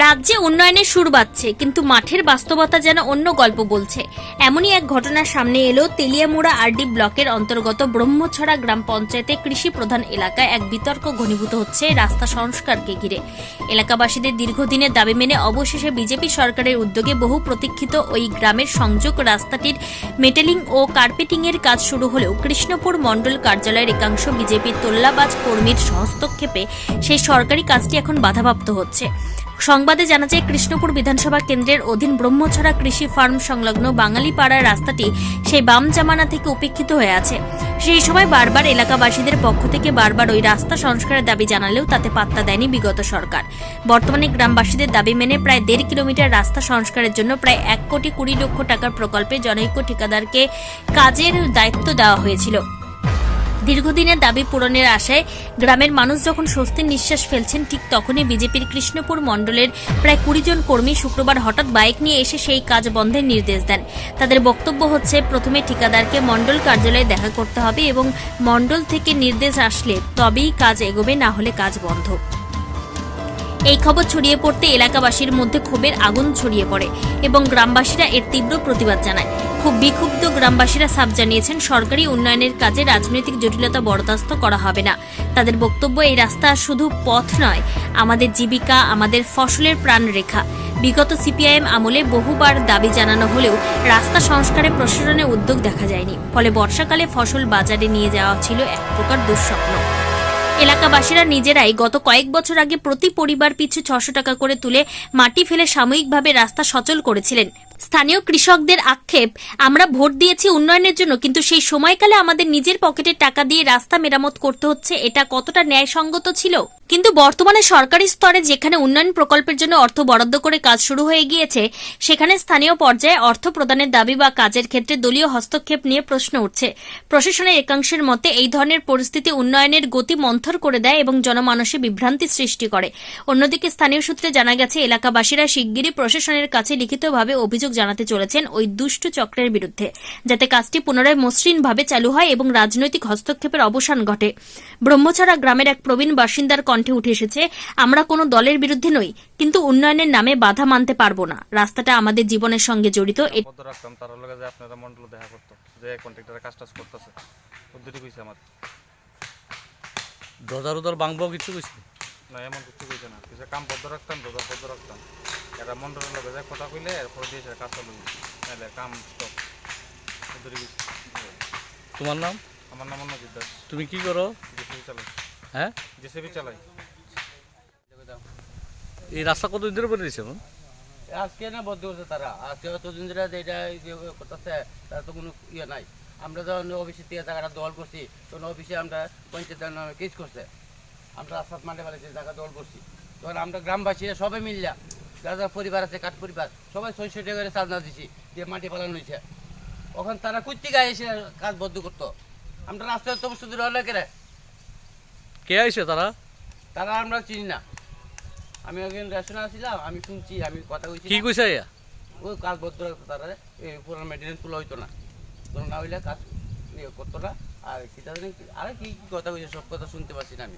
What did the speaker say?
রাজ্যে উন্নয়নের সুর বাজছে, কিন্তু মাঠের বাস্তবতা যেন অন্য গল্প বলছে। এমনই এক ঘটনার সামনে এলো তেলিয়ামুড়া আরডি ব্লকের অন্তর্গত ব্রহ্মছড়া গ্রাম পঞ্চায়েতে কৃষি প্রধান এলাকায় এক বিতর্ক ঘনীভূত হচ্ছে রাস্তা সংস্কারকে ঘিরে। এলাকাবাসীদের দীর্ঘদিনের দাবি মেনে অবশেষে বিজেপি সরকারের উদ্যোগে বহু প্রতীক্ষিত ওই গ্রামের সংযোগ রাস্তাটির মেটেলিং ও কার্পেটিংয়ের কাজ শুরু হলেও কৃষ্ণপুর মণ্ডল কার্যালয়ের একাংশ বিজেপির তোল্লাবাজ কর্মীর হস্তক্ষেপে সেই সরকারি কাজটি এখন বাধাপ্রাপ্ত হচ্ছে। সংবাদে জানা যায়, কৃষ্ণপুর বিধানসভা কেন্দ্রের অধীন ব্রহ্মছড়া কৃষি ফার্ম সংলগ্ন বাঙালিপাড়ার রাস্তাটি সেই বাম জামানা থেকে উপেক্ষিত হয়ে আছে। সেই সময় বারবার এলাকাবাসীদের পক্ষ থেকে বারবার ওই রাস্তা সংস্কারের দাবি জানালেও তাতে পাত্তা দেয়নি বিগত সরকার। বর্তমানে গ্রামবাসীদের দাবি মেনে প্রায় দেড় কিলোমিটার রাস্তা সংস্কারের জন্য প্রায় এক কোটি কুড়ি লক্ষ টাকার প্রকল্পে জনৈক্য ঠিকাদারকে কাজের দায়িত্ব দেওয়া হয়েছিল। দীর্ঘদিনের দাবি পূরণের আশায় গ্রামের মানুষ যখন স্বস্তির নিঃশ্বাস ফেলছেন, ঠিক তখনই বিজেপির কৃষ্ণপুর মণ্ডলের প্রায় কুড়ি জন কর্মী শুক্রবার হঠাৎ বাইক নিয়ে এসে সেই কাজ বন্ধের নির্দেশ দেন। তাদের বক্তব্য হচ্ছে, প্রথমে ঠিকাদারকে মণ্ডল কার্যালয়ে দেখা করতে হবে এবং মণ্ডল থেকে নির্দেশ আসলে তবেই কাজ এগোবে, না হলে কাজ বন্ধ। এই খবর ছড়িয়ে পড়তে এলাকাবাসীর মধ্যে ক্ষোভের আগুন ছড়িয়ে পড়ে এবং গ্রামবাসীরা এর তীব্র প্রতিবাদ জানায়। খুব বিক্ষুব্ধ গ্রামবাসীরা সাপ জানিয়েছেন, সরকারি উন্নয়নের কাজে রাজনৈতিক জটিলতা বরদাস্ত করা হবে না। তাদের বক্তব্য, এই রাস্তা শুধু পথ নয়, আমাদের জীবিকা, আমাদের ফসলের প্রাণরেখা। বিগত সিপিআইএম আমলে বহুবার দাবি জানানো হলেও রাস্তা সংস্কারে প্রশাসনের উদ্যোগ দেখা যায়নি। ফলে বর্ষাকালে ফসল বাজারে নিয়ে যাওয়া ছিল এক প্রকার দুঃস্বপ্ন। এলাকাবাসীরা নিজেরাই গত কয়েক বছর আগে প্রতি পরিবার পিছু ছশো টাকা করে তুলে মাটি ফেলে সাময়িকভাবে রাস্তা সচল করেছিলেন। স্থানীয় কৃষকদের আক্ষেপ, আমরা ভোট দিয়েছি উন্নয়নের জন্য, কিন্তু সেই সময়কালে আমাদের নিজের পকেটের টাকা দিয়ে রাস্তা মেরামত করতে হচ্ছে, এটা কতটা ন্যায়সঙ্গত ছিল? কিন্তু বর্তমানে সরকারি স্তরে যেখানে উন্নয়ন প্রকল্পের জন্য অর্থ বরাদ্দ করে কাজ শুরু হয়ে গিয়েছে, সেখানে স্থানীয় পর্যায়ে অর্থ প্রদানের দাবি বা কাজের ক্ষেত্রে দলীয় হস্তক্ষেপ নিয়ে প্রশ্ন উঠছে। প্রশাসনের একাংশের মতে, এই ধরনের পরিস্থিতি উন্নয়নের গতি মন্থর করে দেয় এবং জনমানসে বিভ্রান্তি সৃষ্টি করে। অন্যদিকে স্থানীয় সূত্রে জানা গেছে, এলাকাবাসীরা শিগগিরই প্রশাসনের কাছে লিখিতভাবে অভিযোগ জানাতে চলেছেন ওই দুষ্ট চক্রের বিরুদ্ধে যাতে কাজটি পুনরায় মসৃণভাবে চালু হয় এবং রাজনৈতিক হস্তক্ষেপের অবসান ঘটে। ব্রহ্মছড়া গ্রামের এক প্রবীণ বাসিন্দার কণ্ঠে উঠে এসেছে আমরা কোনো দলের বিরুদ্ধে নই কিন্তু উন্নয়নের নামে বাধা মানতে পারব না। রাস্তাটা আমাদের জীবনের সঙ্গে জড়িত দরজার উদর ভাঙবো কিছু কইছি? না এমন কিছু কইছে না। কিছু কাম বদ্ধ রাখতাম দোকান বদ্ধ রাখতাম। এরা মন্ডলের লগে যে কথা কইলে এরপর দিয়ে কাজ চালু। নাহলে কাম স্টপ তোমার নাম? আমার নাম অন্য দাস। তুমি কি করো? জেসিবি চালাই। হ্যাঁ? জেসিবি চালাই। এই রাস্তা কতদিন ধরে করে দিয়েছে? আজকে না বদ্ধ করছে তারা। আজকে অতদিন ধরে যেটা করতেছে তার তো কোনো ইয়ে নাই। আমরা যখন অফিসে থেকে জায়গাটা দল করছি তখন অফিসে আমরা পঞ্চায়েতের নামে কেস করছে। আমরা রাস্তাত মাঠে ফেলেছি জায়গা দল করছি। তখন আমরা গ্রামবাসীরা সবাই মিললা। যারা পরিবার আছে কাঠ পরিবার সবাই ছয়শো টাকা করে চাঁদনা দিছি দিয়ে মাটি পালানো হয়েছে ওখান তারা গায়ে এসে কাজ বদ্ধ করতো। আমরা রাস্তায় তো শুধু কেরে কে আইছে তারা? তারা আমরা চিনি না। আমি একজন রেশনে আসছিলাম আমি শুনছি আমি কথা কইছি কি। কইছে ওই কাজ বদ্ধ রাখতো তারা এই পুরান মেটেরিয়াল তুলা হইতো না। তোর না হইলে কাজ ইয়ে করতো না। আর কি কি- আর কি কি কথা কইছে সব কথা শুনতে পাচ্ছি না আমি।